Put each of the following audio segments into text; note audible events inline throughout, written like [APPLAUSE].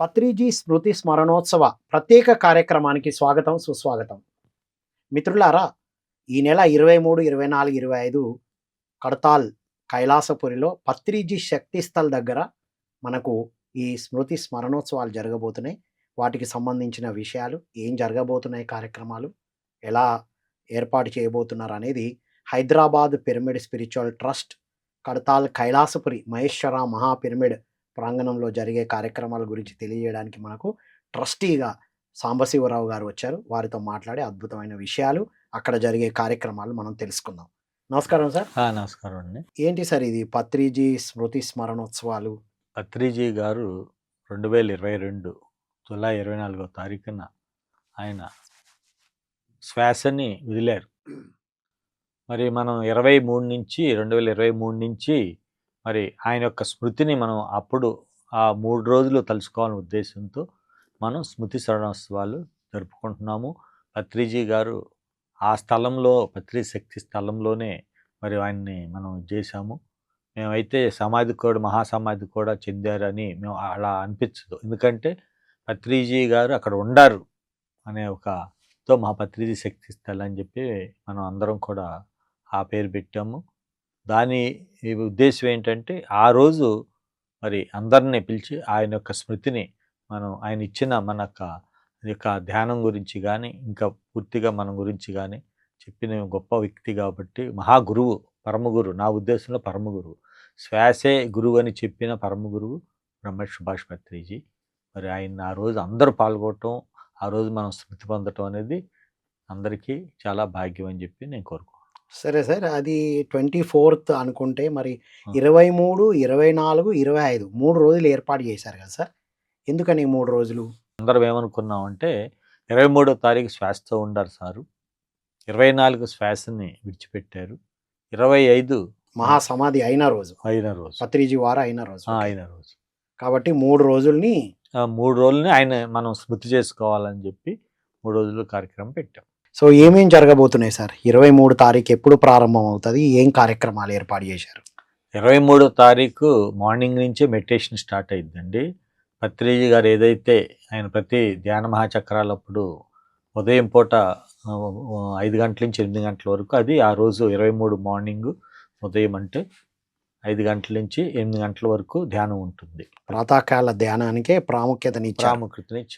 పత్రిజీ స్మృతి స్మరణోత్సవ ప్రత్యేక కార్యక్రమానికి స్వాగతం సుస్వాగతం. మిత్రులారా ఈ నెల ఇరవై మూడు ఇరవై నాలుగు ఇరవై ఐదు కడతాల్ కైలాసపురిలో పత్రిజీ శక్తిస్థల్ దగ్గర మనకు ఈ స్మృతి స్మరణోత్సవాలు జరగబోతున్నాయి. వాటికి సంబంధించిన విషయాలు ఏం జరగబోతున్నాయి కార్యక్రమాలు ఎలా ఏర్పాటు చేయబోతున్నారు అనేది Hyderabad pyramid spiritual trust Kadthal Kailasapuri Maheshwara Maha pyramid ప్రాంగణంలో జరిగే కార్యక్రమాల గురించి తెలియజేయడానికి మనకు ట్రస్టీగా సాంబశివరావు గారు వచ్చారు. వారితో మాట్లాడే అద్భుతమైన విషయాలు అక్కడ జరిగే కార్యక్రమాలు మనం తెలుసుకుందాం. నమస్కారం సార్. నమస్కారం అండి. ఏంటి సార్ ఇది పత్రిజీ స్మృతి స్మరణోత్సవాలు? పత్రిజీ గారు రెండు వేల ఇరవై రెండు జూలై ఇరవై నాలుగో తారీఖున ఆయన శ్వాసని వదిలారు. మరి మనం ఇరవై మూడు నుంచి రెండు వేల ఇరవై మూడు నుంచి మరి ఆయన యొక్క స్మృతిని మనం అప్పుడు ఆ మూడు రోజులు తలుచుకోవాలనే ఉద్దేశంతో మనం స్మృతి శరణోత్సవాలు జరుపుకుంటున్నాము. పత్రిజీ గారు ఆ స్థలంలో పత్రి శక్తి స్థలంలోనే మరి ఆయన్ని మనం చేశాము. మేమైతే సమాధి కూడా మహాసమాధి కూడా చెందారని మేము అలా అనిపించదు. ఎందుకంటే పత్రిజీ గారు అక్కడ ఉండారు అనే ఒక తో మహాపత్రిజీ శక్తి స్థలం అని చెప్పి మనం అందరం కూడా ఆ పేరు పెట్టాము. దాని ఉద్దేశం ఏంటంటే ఆ రోజు మరి అందరినీ పిలిచి ఆయన యొక్క స్మృతిని మనం ఆయన ఇచ్చిన మన యొక్క యొక్క ధ్యానం గురించి కానీ ఇంకా పూర్తిగా మన గురించి కానీ చెప్పిన గొప్ప వ్యక్తి కాబట్టి మహాగురువు పరమగురు నా ఉద్దేశంలో పరమగురువు. శ్వాసే గురువు అని చెప్పిన పరమగురువు బ్రహ్మ సుభాష్ పత్రిజీ మరి ఆయన ఆ రోజు అందరూ పాల్గొనటం ఆ రోజు మనం స్మృతి పొందటం అనేది అందరికీ చాలా భాగ్యం అని చెప్పి నేను కోరుకుంటున్నాను. సరే సార్. అది ట్వంటీ ఫోర్త్ అనుకుంటే మరి ఇరవై మూడు ఇరవై నాలుగు ఇరవై ఐదు మూడు రోజులు ఏర్పాటు చేశారు కదా సార్. ఎందుకని ఈ మూడు రోజులు? అందరం ఏమనుకున్నాం అంటే ఇరవై మూడో తారీఖు శ్వాసతో ఉండారు సారు. ఇరవై నాలుగు శ్వాసని విడిచిపెట్టారు. ఇరవై ఐదు మహాసమాధి అయిన రోజు. అయిన రోజు. పత్రిజీ వారు అయిన రోజు. అయిన రోజు. కాబట్టి మూడు రోజుల్ని మూడు రోజులని ఆయన మనం స్మృతి చేసుకోవాలని చెప్పి మూడు రోజులు కార్యక్రమం పెట్టాం. సో ఏమేం జరగబోతున్నాయి సార్? ఇరవై మూడు తారీఖు ఎప్పుడు ప్రారంభం అవుతుంది? ఏం కార్యక్రమాలు ఏర్పాటు చేశారు? ఇరవై మూడో తారీఖు మార్నింగ్ నుంచే మెడిటేషన్ స్టార్ట్ అయిందండి పత్రిజీ గారు ఏదైతే ఆయన ప్రతి ధ్యాన మహాచక్రాలప్పుడు ఉదయం పూట ఐదు గంటల నుంచి ఎనిమిది గంటల వరకు అది ఆ రోజు ఇరవై మూడు మార్నింగ్ ఉదయం అంటే ఐదు గంటల నుంచి ఎనిమిది గంటల వరకు ధ్యానం ఉంటుంది. ప్రాతకాల ధ్యానానికే ప్రాముఖ్యతని ఇచ్చాం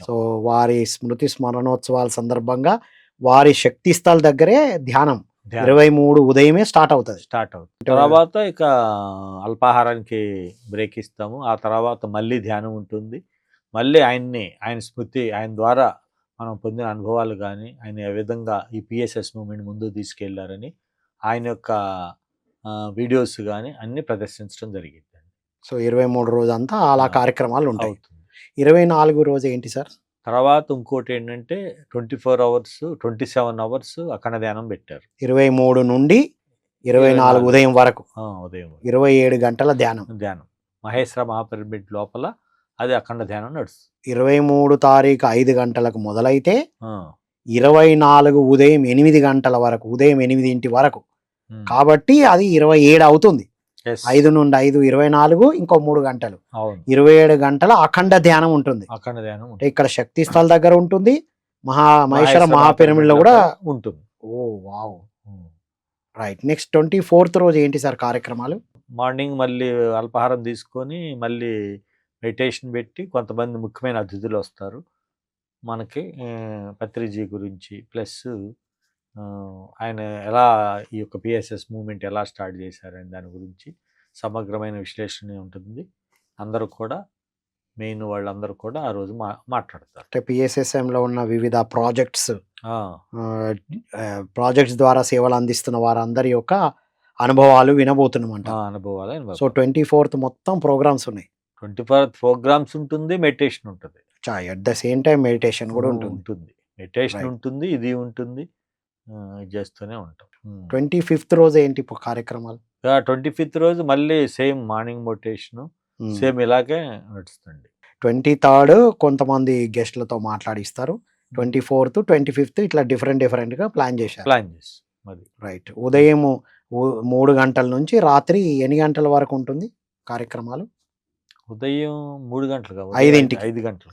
సో వారి స్మృతి స్మరణోత్సవాల సందర్భంగా వారి శక్తి స్థల్ దగ్గరే ధ్యానం. ఇరవై మూడు ఉదయమే స్టార్ట్ అవుతుంది. స్టార్ట్ అవుతుంది. తర్వాత ఇక అల్పాహారానికి బ్రేక్ ఇస్తాము. ఆ తర్వాత మళ్ళీ ధ్యానం ఉంటుంది. మళ్ళీ ఆయన్ని ఆయన స్మృతి ఆయన ద్వారా మనం పొందిన అనుభవాలు కానీ ఆయన ఏ విధంగా ఈ పిఎస్ఎస్ మూమెంట్ ముందుకు తీసుకెళ్ళారని ఆయన యొక్క వీడియోస్ కానీ అన్ని ప్రదర్శించడం జరిగింది సో ఇరవై మూడు రోజు అంతా అలా కార్యక్రమాలు ఉంటాయి. ఇరవై నాలుగు రోజు ఏంటి సార్? తర్వాత ఇంకోటి ఏంటంటే twenty four hours twenty seven hours అఖండ ధ్యానం పెట్టారు. ఇరవై మూడు నుండి ఇరవై నాలుగు ఉదయం వరకు. ఉదయం ఇరవై ఏడు గంటల ధ్యానం. ధ్యానం. మహేశ్వర మహాపిరమిడ్ లోపల అది అఖండ ధ్యానం నడుస్తుంది. ఇరవై మూడు తారీఖు ఐదు గంటలకు మొదలైతే ఇరవై నాలుగు ఉదయం ఎనిమిది గంటల వరకు ఉదయం ఎనిమిదింటి వరకు. కాబట్టి అది ఇరవై ఏడు అవుతుంది. ఐదు నుండి ఐదు ఇరవై నాలుగు ఇంకో మూడు గంటలు. ఇరవై ఏడు గంటల అఖండ ధ్యానం ఉంటుంది. అఖండ ధ్యానం అంటే ఇక్కడ శక్తి స్థల్ దగ్గర ఉంటుంది. మహా మహేశ్వర మహాపిరమిడ్లో కూడా ఉంటుంది. ఓ wow. Right next twenty fourth రోజు ఏంటి సార్ కార్యక్రమాలు? మార్నింగ్ మళ్ళీ అల్పాహారం తీసుకొని మళ్ళీ మెడిటేషన్ పెట్టి కొంతమంది ముఖ్యమైన అతిథులు వస్తారు. మనకి పత్రిజీ గురించి ప్లస్ ఆయన ఎలా ఈ యొక్క పిఎస్ఎస్ మూమెంట్ ఎలా స్టార్ట్ చేశారని దాని గురించి సమగ్రమైన విశ్లేషణ ఉంటుంది. అందరూ కూడా మెయిన్ వాళ్ళందరూ కూడా ఆ రోజు మా మాట్లాడతారు. అంటే PSSM లో ఉన్న వివిధ ప్రాజెక్ట్స్ ప్రాజెక్ట్స్ ద్వారా సేవలు అందిస్తున్న వారందరి యొక్క అనుభవాలు వినబోతున్నామంట. అనుభవాలు సో ట్వంటీ ఫోర్త్ మొత్తం ప్రోగ్రామ్స్ ఉన్నాయి. ట్వంటీ ఫోర్ ప్రోగ్రామ్స్ ఉంటుంది మెడిటేషన్ ఉంటుంది. At the same time meditation కూడా ఉంటుంది. ఉంటుంది. మెడిటేషన్. ఉంటుంది ఇది ఉంటుంది. చేస్తూనే ఉంటాం. ట్వంటీ ఫిఫ్త్ రోజు ఏంటి కార్యక్రమాలు? ట్వంటీ ఫిఫ్త్ రోజు మళ్ళీ సేమ్ మార్నింగ్ మెడిటేషన్ సేమ్ ఇలాగే నడుస్తుంది ట్వంటీ థర్డ్ కొంతమంది గెస్ట్లతో మాట్లాడిస్తారు. ట్వంటీ ఫోర్త్ ట్వంటీ ఫిఫ్త్ ఇట్లా డిఫరెంట్ డిఫరెంట్గా ప్లాన్ చేశారు. ప్లాన్ చేసి మరి. రైట్. ఉదయం మూడు గంటల నుంచి రాత్రి ఎన్ని గంటల వరకు ఉంటుంది కార్యక్రమాలు? ఉదయం మూడు గంటలుగా ఐదింటికి. ఐదు గంటలు.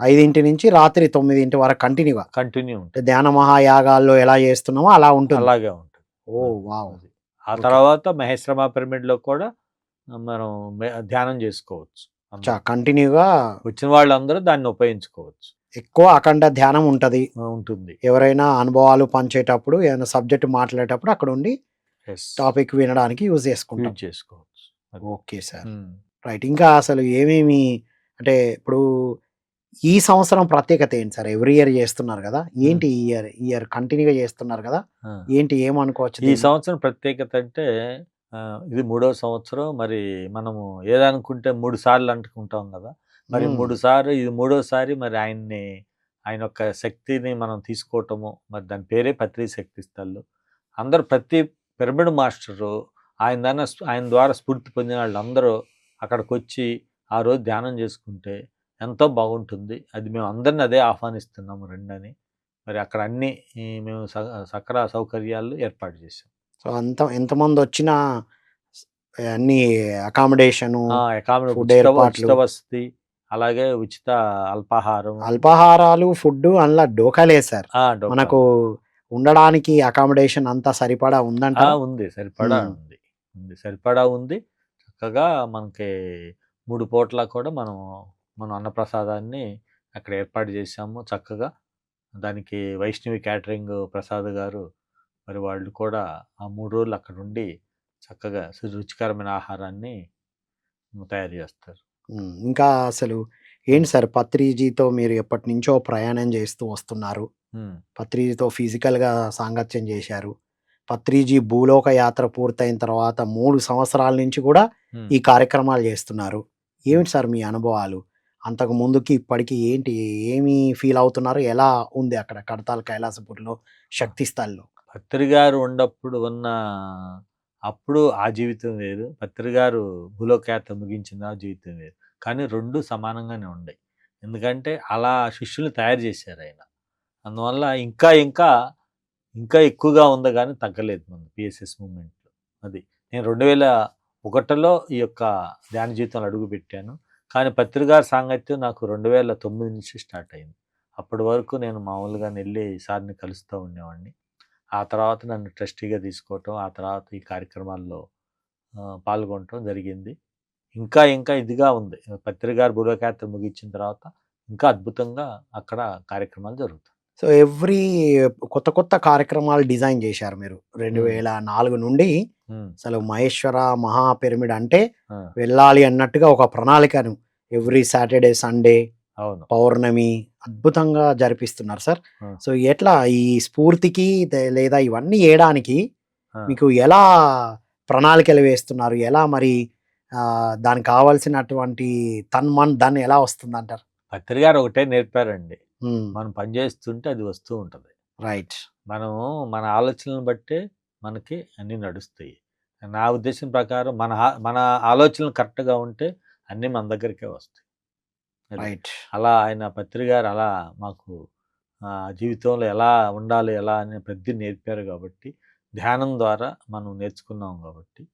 ఐదింటి నుంచి రాత్రి తొమ్మిదింటి వరకు కంటిన్యూగా. కంటిన్యూ ఉంటుంది. ధ్యాన మహాయాగాల్లో ఎలా చేస్తున్నామో అలా ఉంటుంది. అలాగే ఉంటుంది. Oh wow. ఆ తర్వాత మహేశ్రమ పిరమిడ్లో కూడా మనం ధ్యానం చేసుకోవచ్చు. కంటిన్యూగా వచ్చిన వాళ్ళందరూ దాన్ని ఉపయోగించుకోవచ్చు. ఎక్కువ అఖండ ధ్యానం ఉంటది. ఉంటుంది. ఎవరైనా అనుభవాలు పంచేటప్పుడు ఏదైనా సబ్జెక్ట్ మాట్లాడేటప్పుడు అక్కడ ఉండి టాపిక్ వినడానికి యూజ్ చేసుకుంటాం. చేసుకోవచ్చు. Okay sir. రైట్. ఇంకా అసలు ఏమేమి అంటే ఇప్పుడు ఈ సంవత్సరం ప్రత్యేకత ఏంటి సార్? ఎవ్రీ ఇయర్ చేస్తున్నారు కదా? ఏంటి ఈ ఇయర్ ఈ ఇయర్ కంటిన్యూగా చేస్తున్నారు కదా. ఏంటి ఏమనుకోవచ్చు ఈ? సంవత్సరం ప్రత్యేకత అంటే ఇది మూడవ సంవత్సరం. మరి మనము ఏదనుకుంటే మూడు సార్లు అంటుకుంటాం కదా? మరి. మూడు సార్లు ఇది మూడోసారి మరి ఆయన్ని ఆయన యొక్క శక్తిని మనం తీసుకోవటము మరి దాని పేరే పత్రి శక్తి స్థళ్ళు అందరూ ప్రతి పిరమిడ్ మాస్టరు ఆయన దాన్ని ఆయన ద్వారా స్ఫూర్తి పొందిన వాళ్ళందరూ అక్కడికి వచ్చి ఆ రోజు ధ్యానం చేసుకుంటే ఎంతో బాగుంటుంది. అది మేము అందరిని అదే ఆహ్వానిస్తున్నాము రెండని. మరి అక్కడ అన్ని మేము స- సకల సౌకర్యాలు ఏర్పాటు చేసాం సో అంత ఎంతమంది వచ్చినా అన్ని అకామిడేషను అకామిడేషన్ వసతి అలాగే ఉచిత అల్పాహారం. అల్పాహారాలు ఫుడ్ అందులో డోకాలే సార్ ఆ, డోకా. మనకు ఉండడానికి అకామిడేషన్ అంతా సరిపడా ఉందంట ఉంది సరిపడా ఉంది సరిపడా ఉంది. చక్కగా మనకి మూడు పూట్ల కూడా మనం మనం అన్నప్రసాదాన్ని అక్కడ ఏర్పాటు చేశాము చక్కగా. దానికి వైష్ణవి క్యాటరింగ్ ప్రసాద్ గారు మరి వాళ్ళు కూడా ఆ మూడు రోజులు అక్కడ ఉండి చక్కగా రుచికరమైన ఆహారాన్ని తయారు చేస్తారు. ఇంకా అసలు ఏంటి సార్ పత్రిజీతో మీరు ఎప్పటి నుంచో ప్రయాణం చేస్తూ వస్తున్నారు. పత్రిజీతో ఫిజికల్గా సాంగత్యం చేశారు. పత్రిజీ భూలోక యాత్ర పూర్తయిన తర్వాత మూడు సంవత్సరాల నుంచి కూడా. ఈ కార్యక్రమాలు చేస్తున్నారు. ఏమిటి సార్ మీ అనుభవాలు? అంతకు ముందుకి ఇప్పటికి ఏంటి? ఏమి ఫీల్ అవుతున్నారు? ఎలా ఉంది అక్కడ కడతాల్ కైలాసపూర్లో శక్తి స్థల్లో? పత్రి గారు ఉన్నప్పుడు ఉన్న అప్పుడు ఆ జీవితం వేరు. పత్రి గారు భూలోకయాత్ర ముగించిన ఆ జీవితం వేరు. కానీ రెండు సమానంగానే ఉన్నాయి ఎందుకంటే అలా శిష్యులు తయారు చేశారు ఆయన. అందువల్ల ఇంకా ఇంకా ఇంకా ఎక్కువగా ఉంది కానీ తగ్గలేదు మన పిఎస్ఎస్ మూమెంట్లో అది నేను రెండు వేల ఒకటిలో ఈ యొక్క ధ్యాన జీవితంలో అడుగు పెట్టాను. కానీ పత్రి సాంగత్యం నాకు రెండు వేల తొమ్మిది నుంచి స్టార్ట్ అయింది. అప్పటి వరకు నేను మామూలుగా వెళ్ళి సార్ని కలుస్తూ ఉండేవాడిని. ఆ తర్వాత నన్ను ట్రస్టీగా తీసుకోవటం ఆ తర్వాత ఈ కార్యక్రమాల్లో పాల్గొనటం జరిగింది. ఇంకా ఇంకా ఇదిగా ఉంది. పత్రికారు బుర్రకాత్ర ముగించిన తర్వాత ఇంకా అద్భుతంగా అక్కడ కార్యక్రమాలు జరుగుతాయి. సో ఎవ్రీ కొత్త కొత్త కార్యక్రమాలు డిజైన్ చేశారు మీరు. రెండు. వేల నాలుగు నుండి అసలు మహేశ్వర మహా పిరమిడ్ అంటే వెళ్ళాలి అన్నట్టుగా ఒక ప్రణాళికను ఎవ్రీ సాటర్డే సండే పౌర్ణమి అద్భుతంగా జరిపిస్తున్నారు సార్. సో ఎట్లా ఈ స్ఫూర్తికి లేదా ఇవన్నీ చేయడానికి ఆ, మీకు ఎలా ప్రణాళికలు వేస్తున్నారు? ఎలా మరి దానికి కావాల్సినటువంటి తన్ మన్ దాన్ని ఎలా వస్తుంది అంటారు పత్రికారు ఒకటే నేర్పారండి. మనం పనిచేస్తుంటే అది వస్తూ ఉంటుంది. రైట్. మనం మన ఆలోచనలను బట్టే మనకి అన్నీ నడుస్తాయి. నా ఉద్దేశం ప్రకారం మన మన ఆలోచనలు కరెక్ట్గా ఉంటే అన్నీ మన దగ్గరికే వస్తాయి. రైట్. అలా ఆయన పత్రి గారు అలా మాకు జీవితంలో ఎలా ఉండాలి ఎలా అని ప్రతి నేర్పారు కాబట్టి ధ్యానం ద్వారా మనం నేర్చుకున్నాం కాబట్టి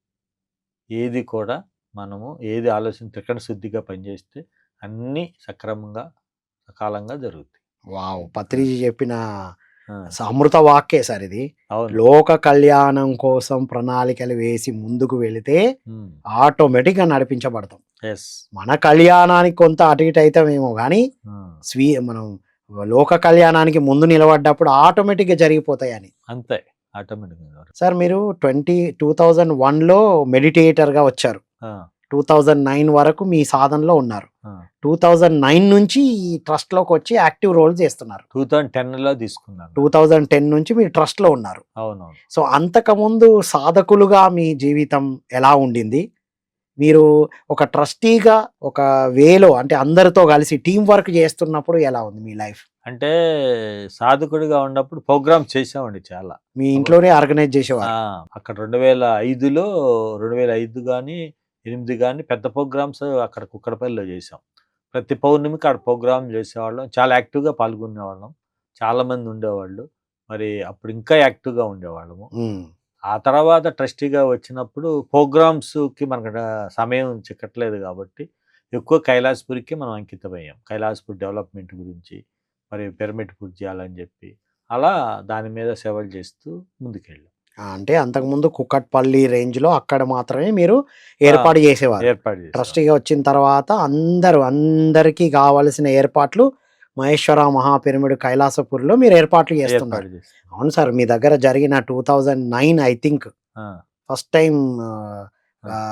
ఏది కూడా మనము ఏది ఆలోచన త్రికరణ శుద్ధిగా పనిచేస్తే అన్నీ సక్రమంగా సకాలంగా జరుగుతాయి. వావ్! పత్రిజీ చెప్పిన అమృత వాక్యే సార్ ఇది. లోక కళ్యాణం కోసం ప్రణాళికలు వేసి ముందుకు వెళితే ఆటోమేటిక్గా నడిపించబడతాం. మన కళ్యాణానికి కొంత అటు ఇటు అవుతామేమో కానీ స్వీయ మనం లోక కళ్యాణానికి ముందు నిలబడ్డప్పుడు ఆటోమేటిక్గా జరిగిపోతాయి అని అంతే. ఆటోమేటిక్గా. సార్ మీరు ట్వంటీ టూ థౌజండ్ వన్లో మెడిటేటర్గా వచ్చారు. టూ థౌజండ్ నైన్ వరకు మీ సాధనలో ఉన్నారు. టూ థౌజండ్ నైన్ నుంచి ఈ ట్రస్ట్లోకి వచ్చి యాక్టివ్ రోల్ చేస్తున్నారు. టూ థౌజండ్ టెన్లో తీసుకున్నాను. టూ థౌజండ్ టెన్ నుంచి మీరు ట్రస్ట్లో ఉన్నారు. అవునవును. సో అంతకుముందు సాధకులుగా మీ జీవితం ఎలా ఉండింది? మీరు ఒక ట్రస్టీగా ఒక వేలో అంటే అందరితో కలిసి టీం వర్క్ చేస్తున్నప్పుడు ఎలా ఉంది మీ లైఫ్? అంటే సాధకుడిగా ఉన్నప్పుడు ప్రోగ్రామ్ చేసామండి చాలా. మీ ఇంట్లోనే ఆర్గనైజ్ చేసేవారు. ఆ, అక్కడ రెండు వేల ఐదులో రెండు వేల ఐదు కానీ ఎనిమిది కానీ పెద్ద ప్రోగ్రామ్స్ అక్కడ కుక్కడపల్లిలో చేసాం ప్రతి పౌర్ణమికి అక్కడ ప్రోగ్రామ్ చేసేవాళ్ళం. చాలా యాక్టివ్గా పాల్గొనేవాళ్ళం. చాలా మంది ఉండేవాళ్ళు. మరి అప్పుడు ఇంకా యాక్టివ్గా ఉండేవాళ్ళము. ఆ తర్వాత ట్రస్టీగా వచ్చినప్పుడు ప్రోగ్రామ్స్కి మనకు సమయం చిక్కట్లేదు కాబట్టి ఎక్కువ కైలాసపురికి మనం అంకితమయ్యాం. కైలాసపూర్ డెవలప్మెంట్ గురించి మరి పిరమిడ్ పూర్తి చేయాలని చెప్పి అలా దాని మీద సేవలు చేస్తూ ముందుకెళ్ళాం. అంటే అంతకుముందు కుక్కట్పల్లి రేంజ్లో అక్కడ మాత్రమే మీరు ఏర్పాటు చేసేవారు ఏర్పాటు. ట్రస్టీగా వచ్చిన తర్వాత అందరూ అందరికీ కావలసిన ఏర్పాట్లు మహేశ్వర మహాపిరమిడ్ కైలాసపూర్లో మీరు ఏర్పాట్లు చేస్తున్నారు. అవును సార్ మీ దగ్గర జరిగిన two thousand nine I think first time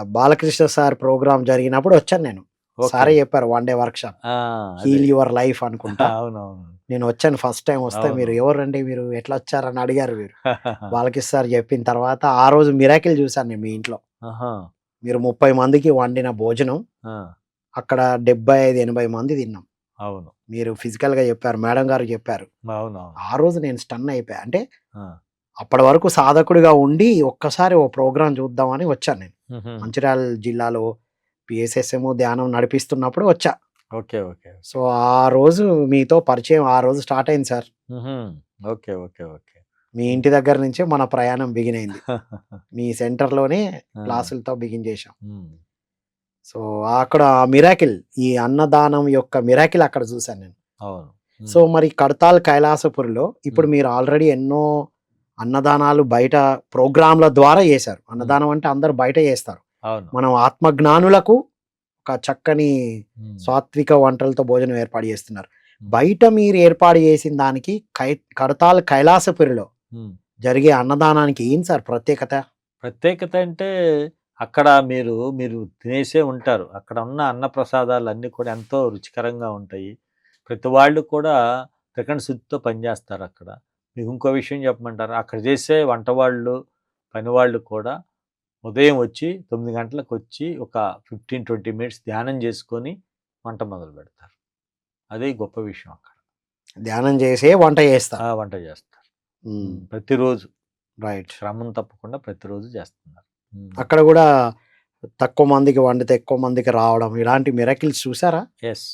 Balakrishna sir programme జరిగినప్పుడు వచ్చాను నేను. సారే చెప్పారు one day workshop. Heal your life అనుకుంటా [LAUGHS] అవునవును నేను వచ్చాను ఫస్ట్ టైం వస్తే. మీరు ఎవరండి మీరు ఎట్లా వచ్చారని అడిగారు మీరు బాలకృష్ణ సార్ చెప్పిన తర్వాత ఆ రోజు మిరాకిల్ చూశాను నేను మీ ఇంట్లో. మీరు ముప్పై మందికి వండిన భోజనం అక్కడ డెబ్బై ఐదు ఎనభై మంది తిన్నాం. అవును. మీరు ఫిజికల్గా చెప్పారు మేడం గారు చెప్పారు. ఆ రోజు నేను స్టన్ అయిపోయా. అంటే అప్పటి వరకు సాధకుడిగా ఉండి ఒక్కసారి ఓ ప్రోగ్రాం చూద్దామని వచ్చాను నేను. మంచిర్యాల జిల్లాలో పిఎస్ఎస్ఎం ధ్యానం నడిపిస్తున్నప్పుడు వచ్చా. ఓకే. ఓకే. సో ఆ రోజు మీతో పరిచయం ఆ రోజు స్టార్ట్ అయింది సార్. ఓకే. ఓకే. ఓకే. మీ ఇంటి దగ్గర నుంచే మన ప్రయాణం బిగిన్ అయింది. [LAUGHS] మీ సెంటర్లోనే క్లాసులతో బిగిన్ చేశాం. సో అక్కడ మిరాకిల్ ఈ అన్నదానం యొక్క మిరాకిల్ అక్కడ చూశాను నేను. సో మరి కడతాల్ కైలాసపురిలో ఇప్పుడు. మీరు ఆల్రెడీ ఎన్నో అన్నదానాలు బయట ప్రోగ్రాంల ద్వారా చేశారు. అన్నదానం అంటే అందరు బయట చేస్తారు. మనం ఆత్మజ్ఞానులకు ఒక చక్కని సాత్విక వంటలతో భోజనం ఏర్పాటు చేస్తున్నారు. బయట మీరు ఏర్పాటు చేసిన దానికి కై కడతాల్ కైలాసపురిలో. జరిగే అన్నదానానికి ఏం సార్ ప్రత్యేకత? ప్రత్యేకత అంటే అక్కడ మీరు మీరు తినేసే ఉంటారు. అక్కడ ఉన్న అన్న ప్రసాదాలు అన్నీ కూడా ఎంతో రుచికరంగా ఉంటాయి. ప్రతి వాళ్ళు కూడా త్రికణ శుద్ధితో పనిచేస్తారు అక్కడ. మీకు ఇంకో విషయం చెప్పమంటారు? అక్కడ చేసే వంట వాళ్ళు పని వాళ్ళు కూడా ఉదయం వచ్చి తొమ్మిది గంటలకు వచ్చి ఒక ఫిఫ్టీన్ ట్వంటీ మినిట్స్ ధ్యానం చేసుకొని వంట మొదలు పెడతారు. అదే గొప్ప విషయం అక్కడ. ధ్యానం చేసే వంట చేస్తారు. వంట చేస్తారు. ప్రతిరోజు. రైట్. శ్రమం తప్పకుండా ప్రతిరోజు చేస్తున్నారు. అక్కడ కూడా తక్కువ మందికి వండితే ఎక్కువ మందికి రావడం ఇలాంటి మిరకిల్స్ చూసారా? ఎస్.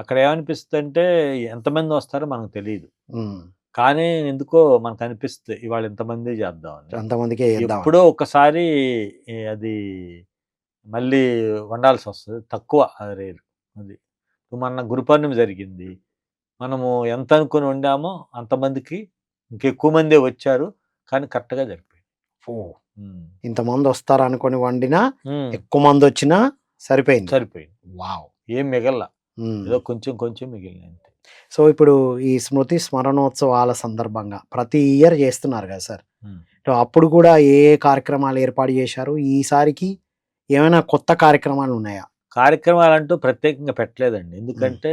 అక్కడ ఏమనిపిస్తుంది అంటే ఎంతమంది వస్తారో మనకు తెలియదు. కానీ ఎందుకో మనకు అనిపిస్తుంది ఇవాళ ఎంతమంది చేద్దామని. అంతమందికే చేద్దాం. ఎప్పుడో ఒకసారి అది మళ్ళీ వండాల్సి వస్తుంది తక్కువ రేరు అది మన గురు పౌర్ణమి జరిగింది. మనము ఎంత అనుకుని వండామో అంతమందికి ఇంకెక్కువ మందే వచ్చారు కానీ కరెక్ట్గా జరిపోయింది ఓ. ఇంతమంది వస్తారు అనుకొని వండినా. ఎక్కువ మంది వచ్చినా సరిపోయింది. సరిపోయింది. వావ్. ఏం మిగల. ఏదో కొంచెం కొంచెం మిగిలిన సో ఇప్పుడు ఈ స్మృతి స్మరణోత్సవాల సందర్భంగా ప్రతి ఇయర్ చేస్తున్నారు కదా సార్. అప్పుడు కూడా ఏ ఏ కార్యక్రమాలు ఏర్పాటు చేశారు? ఈసారికి ఏమైనా కొత్త కార్యక్రమాలు ఉన్నాయా? కార్యక్రమాలు అంటూ ప్రత్యేకంగా పెట్టలేదండి. ఎందుకంటే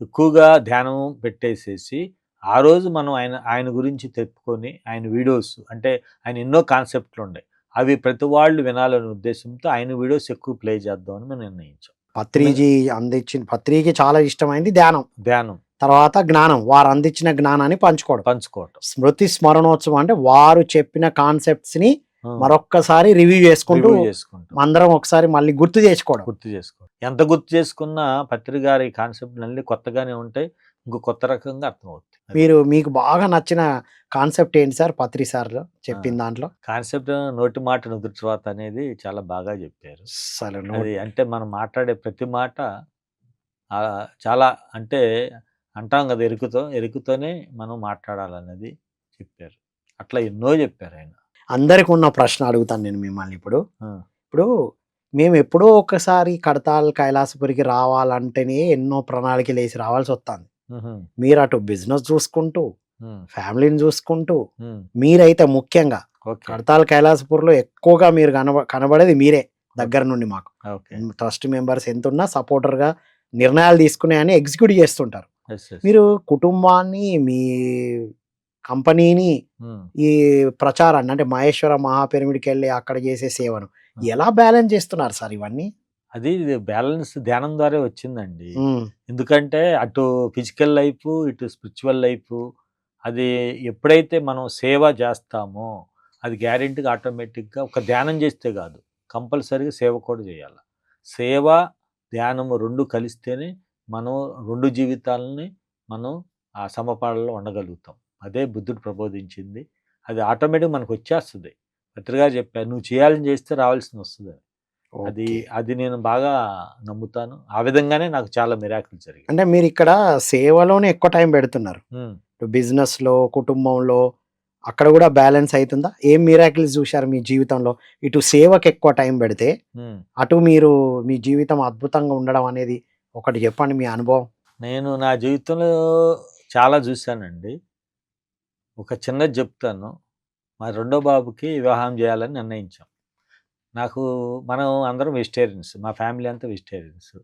ఎక్కువగా ధ్యానం పెట్టేసేసి ఆ రోజు మనం ఆయన ఆయన గురించి తెప్పుకొని ఆయన వీడియోస్ అంటే ఆయన ఎన్నో కాన్సెప్ట్లు ఉన్నాయి అవి ప్రతి వాళ్ళు వినాలనే ఉద్దేశంతో ఆయన వీడియోస్ ఎక్కువ ప్లే చేద్దామని మేము నిర్ణయించాం. పత్రిజీ అందించిన పత్రికి చాలా ఇష్టమైంది ధ్యానం. ధ్యానం. తర్వాత జ్ఞానం వారు అందించిన జ్ఞానాన్ని పంచుకోవడం. పంచుకోవటం. స్మృతి స్మరణోత్సవం అంటే వారు చెప్పిన కాన్సెప్ట్స్ని మరొక్కసారి రివ్యూ చేసుకుంటాం అందరం ఒకసారి మళ్ళీ గుర్తు చేసుకోవడం. గుర్తు చేసుకోవడం ఎంత గుర్తు చేసుకున్నా పత్రిక గారి కాన్సెప్ట్ అన్ని కొత్తగానే ఉంటాయి. ఇంకో కొత్త రకంగా అర్థమవుతుంది మీరు మీకు బాగా నచ్చిన కాన్సెప్ట్ ఏంటి సార్? పత్రి సార్లో చెప్పిన. దాంట్లో. కాన్సెప్ట్ నోటి మాట నుదుటి తర్వాత అనేది చాలా బాగా చెప్పారు. నో- అది అంటే మనం మాట్లాడే ప్రతి మాట చాలా అంటే అంటాం కదా ఎరుకుతో ఎరుకుతోనే మనం మాట్లాడాలన్నది చెప్పారు. అట్లా ఎన్నో చెప్పారు ఆయన. అందరికి ఉన్న ప్రశ్న అడుగుతాను నేను మిమ్మల్ని ఇప్పుడు. ఇప్పుడు మేము ఎప్పుడో ఒకసారి కడతాల్ కైలాసపురికి రావాలంటేనే ఎన్నో ప్రణాళికలు వేసి రావాల్సి వస్తుంది. మీరు అటు బిజినెస్ చూసుకుంటూ ఫ్యామిలీని చూసుకుంటూ మీరైతే ముఖ్యంగా కడతాల్ కైలాసపూర్లో ఎక్కువగా మీరు కనబ కనబడేది మీరే దగ్గర నుండి మాకు. ట్రస్ట్ మెంబర్స్ ఎంత ఉన్నా సపోర్టర్గా నిర్ణయాలు తీసుకునే అని ఎగ్జిక్యూట్ చేస్తుంటారు. మీరు కుటుంబాన్ని మీ కంపెనీని. ఈ ప్రచారాన్ని అంటే మహేశ్వర మహాపిరమిడ్కి వెళ్ళి అక్కడ చేసే సేవను ఎలా బ్యాలెన్స్ చేస్తున్నారు సార్ ఇవన్నీ? అది బ్యాలెన్స్ ధ్యానం ద్వారా వచ్చిందండి. ఎందుకంటే అటు ఫిజికల్ లైఫ్ ఇటు స్పిరిచువల్ లైఫ్ అది ఎప్పుడైతే మనం సేవ చేస్తామో అది గ్యారెంటీగా ఆటోమేటిక్గా ఒక ధ్యానం చేస్తే కాదు. కంపల్సరీగా సేవ కూడా చేయాలి. సేవ ధ్యానము రెండు కలిస్తేనే మనం రెండు జీవితాలని మనం ఆ సమపాలలో ఉండగలుగుతాం అదే బుద్ధుడు ప్రబోధించింది. అది ఆటోమేటిక్ మనకు వచ్చేస్తుంది. పత్రిగా చెప్పారు నువ్వు చేయాలని చేస్తే రావాల్సింది వస్తుంది అది. అది నేను బాగా నమ్ముతాను. ఆ విధంగానే నాకు చాలా మిరాకిల్ జరిగాయి. అంటే మీరు ఇక్కడ సేవలోనే ఎక్కువ టైం పెడుతున్నారు. ఉమ్. బిజినెస్లో కుటుంబంలో అక్కడ కూడా బ్యాలెన్స్ అవుతుందా ఏం మిరాకిల్స్ చూశారు మీ జీవితంలో? ఇటు సేవకి ఎక్కువ టైం పెడితే. అటు మీరు మీ జీవితం అద్భుతంగా ఉండడం అనేది ఒకటి చెప్పండి మీ అనుభవం. నేను నా జీవితంలో చాలా చూశానండి. ఒక చిన్నది చెప్తాను. మా రెండో బాబుకి వివాహం చేయాలని నిర్ణయించాం. నాకు మనం అందరం వెజిటేరియన్స్ మా ఫ్యామిలీ అంతా వెజిటేరియన్స్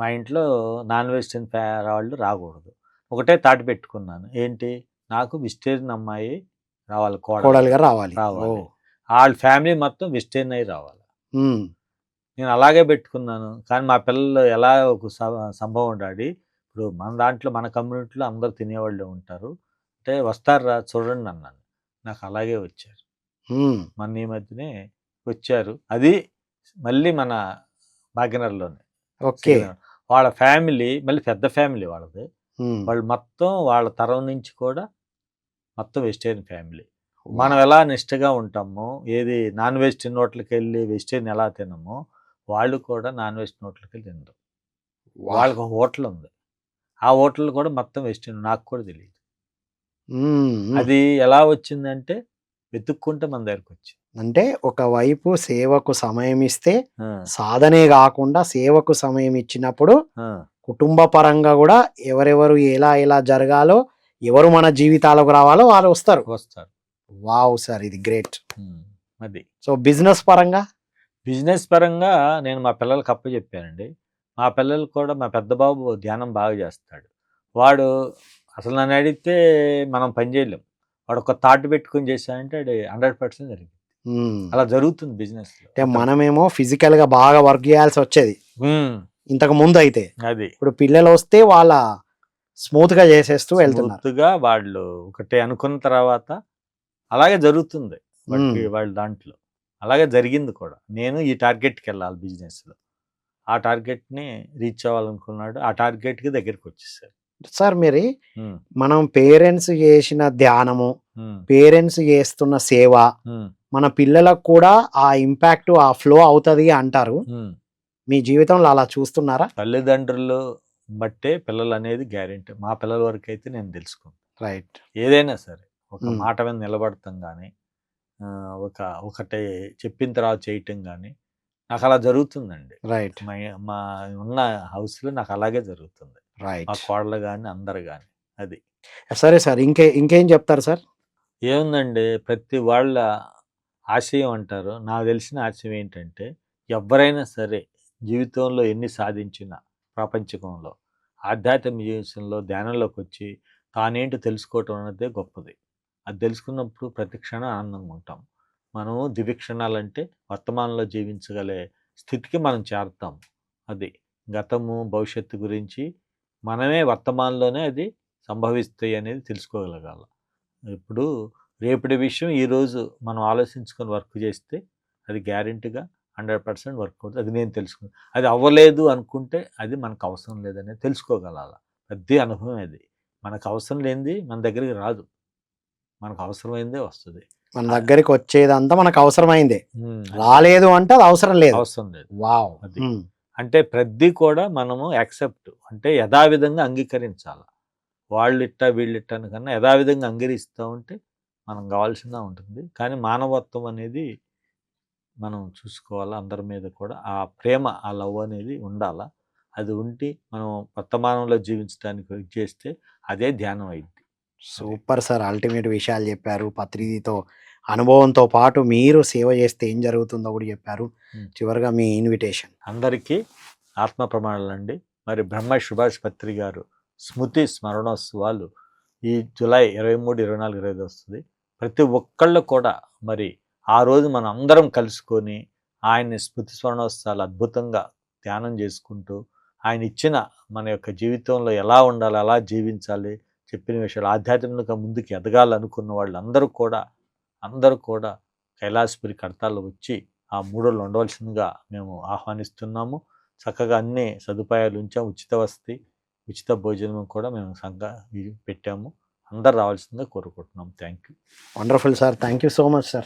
మా ఇంట్లో నాన్ వెజిటేరియన్ ఫ్యా వాళ్ళు రాకూడదు. ఒకటే తాటి పెట్టుకున్నాను. ఏంటి? నాకు వెజిటేరియన్ అమ్మాయి రావాలి కోడలు కోడలుగా రావాలి. రావాలి. వాళ్ళ ఫ్యామిలీ మొత్తం వెజిటేరియన్ అయి రావాలి. నేను అలాగే పెట్టుకున్నాను. కానీ మా పిల్లలు ఎలా ఒక సంభవం ఉండాలి ఇప్పుడు మన దాంట్లో మన కమ్యూనిటీలో అందరు తినేవాళ్ళు ఉంటారు. అంటే వస్తారా చూడండి అన్నాను. నాకు అలాగే వచ్చారు. మన ఈ మధ్యనే వచ్చారు. అది మళ్ళీ మన భాగ్యనగర్లోనే. ఓకే. వాళ్ళ ఫ్యామిలీ మళ్ళీ పెద్ద ఫ్యామిలీ వాళ్ళది. వాళ్ళు మొత్తం వాళ్ళ తరం నుంచి కూడా మొత్తం వెజిటేరియన్ ఫ్యామిలీ. మనం ఎలా నిష్టగా ఉంటామో ఏది నాన్ వెజిటేరియన్ హోటల్కి వెళ్ళి వెజిటేరియన్ ఎలా తినమో వాళ్ళు కూడా నాన్ వెజిటేరియన్ హోటల్కి వెళ్ళి తినరు. వాళ్ళకి ఒక హోటల్ ఉంది. ఆ హోటల్ కూడా మొత్తం వెజిటేరియన్ నాకు కూడా తెలియదు. అది ఎలా వచ్చిందంటే వెతుక్కుంటే మన దగ్గరకు వచ్చింది అంటే ఒకవైపు సేవకు సమయం ఇస్తే సాధనే కాకుండా సేవకు సమయం ఇచ్చినప్పుడు కుటుంబ పరంగా కూడా ఎవరెవరు ఎలా ఎలా జరగాలో ఎవరు మన జీవితాలకు రావాలో వాళ్ళు వస్తారు. వస్తారు. వావ్ సార్ ఇది గ్రేట్. అది. సో బిజినెస్ పరంగా? బిజినెస్ పరంగా నేను మా పిల్లలకి అప్ప చెప్పానండి. మా పిల్లలు కూడా మా పెద్ద బాబు ధ్యానం బాగా చేస్తాడు. వాడు అసలు నన్ను అడిగితే మనం పని చేయలేం. వాడు ఒక థాట్ పెట్టుకొని చేశానంటే అది హండ్రెడ్ పర్సెంట్ జరిగింది. అలా జరుగుతుంది బిజినెస్ అంటే మనమేమో ఫిజికల్గా బాగా వర్క్ చేయాల్సి వచ్చేది. ఇంతకు ముందు అయితే. అది. ఇప్పుడు పిల్లలు వస్తే వాళ్ళ స్మూత్గా చేసేస్తూ వెళ్తున్నారు. వాళ్ళు ఒకటే అనుకున్న తర్వాత అలాగే జరుగుతుంది మ్మ్. వాళ్ళ దాంట్లో. అలాగే జరిగింది కూడా. నేను ఈ టార్గెట్కి వెళ్ళాలి బిజినెస్లో ఆ టార్గెట్ని రీచ్ అవ్వాలనుకున్నాడు. ఆ టార్గెట్కి దగ్గరికి వచ్చేసారు సార్ మీరు. మనం పేరెంట్స్ చేసిన ధ్యానము. పేరెంట్స్ చేస్తున్న సేవ. మన పిల్లలకు కూడా ఆ ఇంపాక్ట్ ఆ ఫ్లో అవుతుంది అంటారు. మీ జీవితంలో అలా చూస్తున్నారా? తల్లిదండ్రులు బట్టే పిల్లలు అనేది గ్యారెంటీ మా పిల్లల వరకు అయితే నేను తెలుసుకున్నాను రైట్ ఏదైనా సరే ఒక. మాట మీద నిలబడతాం కానీ ఒక ఒకటే చెప్పిన తర్వాత చేయటం కానీ నాకు అలా జరుగుతుందండి. రైట్ మా మా ఉన్న హౌస్లో నాకు అలాగే జరుగుతుంది. మా రైట్ కోడలు కానీ అందరు కానీ అది. సరే సార్ ఇంకే ఇంకేం చెప్తారు సార్? ఏముందండి ప్రతి వాళ్ళ ఆశయం అంటారు నాకు తెలిసిన ఆశయం ఏంటంటే ఎవరైనా సరే జీవితంలో ఎన్ని సాధించినా ప్రాపంచకంలో ఆధ్యాత్మిక జీవితంలో ధ్యానంలోకి వచ్చి తానేంటో తెలుసుకోవటం అనేది గొప్పది. అది తెలుసుకున్నప్పుడు ప్రతి క్షణం ఆనందంగా ఉంటాం. మనం దివిక్షణాలంటే వర్తమానంలో జీవించగలే స్థితికి మనం చేరుతాం. అది గతము భవిష్యత్తు గురించి మనమే వర్తమానంలోనే అది సంభవిస్తాయి అనేది తెలుసుకోగలగాల. ఇప్పుడు రేపటి విషయం ఈరోజు మనం ఆలోచించుకొని వర్క్ చేస్తే అది గ్యారెంటీగా హండ్రెడ్ పర్సెంట్ వర్క్ అవుతుంది. అది నేను తెలుసుకున్నాను అది అవ్వలేదు అనుకుంటే అది మనకు అవసరం లేదని తెలుసుకోగలాల. పెద్ద అనుభవం అది మనకు అవసరం లేనిది మన దగ్గరికి రాదు. మనకు అవసరమైందే వస్తుంది. మన దగ్గరికి వచ్చేదంతా మనకు అవసరమైందే. రాలేదు అంటే అది అవసరం లేదు. అవసరం లేదు. వావ్. అది. అంటే ప్రతి కూడా మనము యాక్సెప్ట్ అంటే యథావిధంగా అంగీకరించాలి. వాళ్ళు ఇట్టా వీళ్ళు ఇట్టా కన్నా యథావిధంగా అంగీకరిస్తూ ఉంటే మనం కావాల్సిందా ఉంటుంది. కానీ మానవత్వం అనేది మనం చూసుకోవాలి? అందరి మీద కూడా ఆ ప్రేమ ఆ లవ్ అనేది ఉండాలా? అది ఉండి మనం వర్తమానంలో జీవించడానికి చేస్తే అదే ధ్యానం అయింది సూపర్ సార్. అల్టిమేట్ విషయాలు చెప్పారు. పత్రికతో అనుభవంతో పాటు మీరు సేవ చేస్తే ఏం జరుగుతుందో కూడా చెప్పారు. చివరిగా మీ ఇన్విటేషన్. అందరికీ ఆత్మ ప్రమాణాలండి మరి బ్రహ్మ సుభాష్ పత్రి గారు స్మృతి స్మరణోత్సవాలు ఈ జూలై ఇరవై మూడు ఇరవై నాలుగు ఇరవై వస్తుంది. ప్రతి ఒక్కళ్ళు కూడా మరి ఆ రోజు మనం అందరం కలుసుకొని ఆయన్ని స్మృతి స్మరణోత్సవాలు అద్భుతంగా ధ్యానం చేసుకుంటూ ఆయన ఇచ్చిన మన యొక్క జీవితంలో ఎలా ఉండాలి ఎలా జీవించాలి చెప్పిన విషయాలు ఆధ్యాత్మికంగా ముందుకు ఎదగాలనుకున్న వాళ్ళందరూ కూడా అందరూ కూడా కైలాసపురి కడతాలు వచ్చి ఆ మూడోళ్ళు ఉండవలసిందిగా మేము ఆహ్వానిస్తున్నాము. చక్కగా అన్ని సదుపాయాలు ఉంచాము. ఉచిత వసతి ఉచిత భోజనం కూడా మేము సంఘ పెట్టాము. అందరు రావాల్సిందిగా కోరుకుంటున్నాం. Thank you wonderful sir thank you so much sir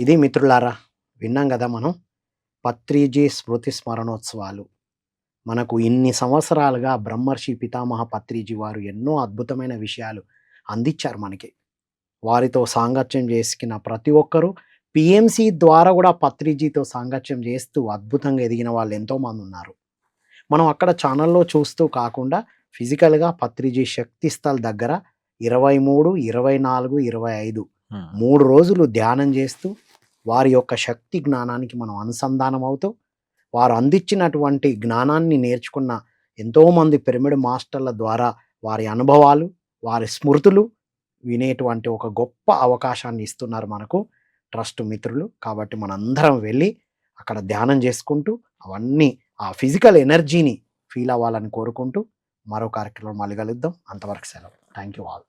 ఇది మిత్రులారా విన్నాం కదా మనం? పత్రిజీ స్మృతి స్మరణోత్సవాలు. మనకు ఇన్ని సంవత్సరాలుగా బ్రహ్మర్షి పితామహ పత్రిజీ వారు ఎన్నో అద్భుతమైన విషయాలు అందించారు మనకి. వారితో సాంగత్యం చేసుకున్న ప్రతి ఒక్కరూ పిఎంసి ద్వారా కూడా పత్రిజీతో సాంగత్యం చేస్తూ అద్భుతంగా ఎదిగిన వాళ్ళు ఎంతోమంది ఉన్నారు. మనం అక్కడ ఛానల్లో చూస్తూ కాకుండా ఫిజికల్గా పత్రిజీ శక్తి స్థల్ దగ్గర ఇరవై మూడు ఇరవై నాలుగు ఇరవై ఐదు. మూడు రోజులు ధ్యానం చేస్తూ వారి యొక్క శక్తి జ్ఞానానికి మనం అనుసంధానం అవుతూ వారు అందించినటువంటి జ్ఞానాన్ని నేర్చుకున్న ఎంతోమంది పిరమిడ్ మాస్టర్ల ద్వారా వారి అనుభవాలు వారి స్మృతులు వినేటువంటి ఒక గొప్ప అవకాశాన్ని ఇస్తున్నారు మనకు ట్రస్ట్ మిత్రులు కాబట్టి మనందరం వెళ్ళి అక్కడ ధ్యానం చేసుకుంటూ అవన్నీ ఆ ఫిజికల్ ఎనర్జీని ఫీల్ అవ్వాలని కోరుకుంటూ మరో కార్యక్రమం మళ్ళీ కలుద్దాం. అంతవరకు సెలవు. Thank you all